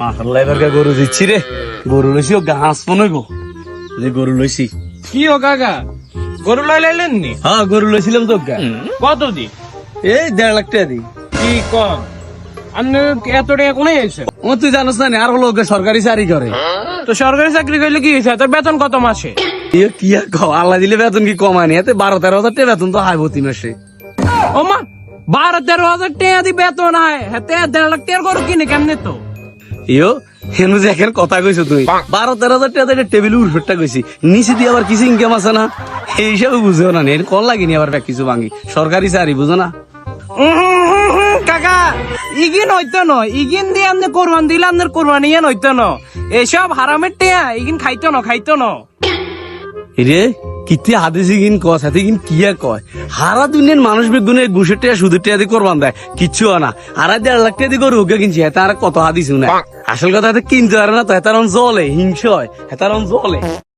মাসাল্লাহ এবার গরু দিচ্ছি রে। গরু লইছি ও ঘাস পনইব যে গরু লইছি। কি ও কাকা? গরু লাইলেন নি? হ্যাঁ গরু লইছিলাম তো কত দি এই দেড় লাখ টাকা দি কি কম? আপনি এত টাকা কোনে এসে ও তুই জানোস না আর হলো সরকারি চাকরি করে। তো সরকারি চাকরি করলে কি হয়েছে তোর বেতন কত মাসে? ইয়ে কি আর আল্লাহ দিলে বেতন কি কমায়নি এতে বারো তেরো হাজার টাকা বেতন তো হাই প্রতি মাসে। ও মা বারো তেরো হাজার টাকা দি বেতন হয় হাতে দেড় লাখ টাকার গরু কিনে কেমনে তো? ইয়ো হেন যে এখন কথা কইছো তুই বারো তেরো হাজার টাকা টেবিল উঠটা কইছি। নিচে দিয়ে আবার কিছু ইনকাম আছে না? এই হিসাবে বুঝেও না এর কল লাগেনি আবার কিছু ভাঙি। সরকারি চাকরি বুঝো না? কাকা ইগিন হইতো ন? ইগিন দিয়ে আপনি কোরবান দিলে আপনার কোরবানি ইয়ান হইতো ন? এসব হারামের টেয়া ইগিন খাইতো ন খাইতো ন? রে কিতে হাদিসি কিন কয় সাথে কিন কিয়া কয়? হারা দুনিয়ার মানুষ বেগুনে ঘুষের টিয়া সুদের টিয়া দিয়ে করবান দেয়। কিচ্ছু না। হারা দেড় লাখ টাকা দিয়ে গরু কিনছি হেতা আর কত হাদিস না আসল কথা কিনতে পারে না তো হেতার জলে হিংস হয় হেতার জলে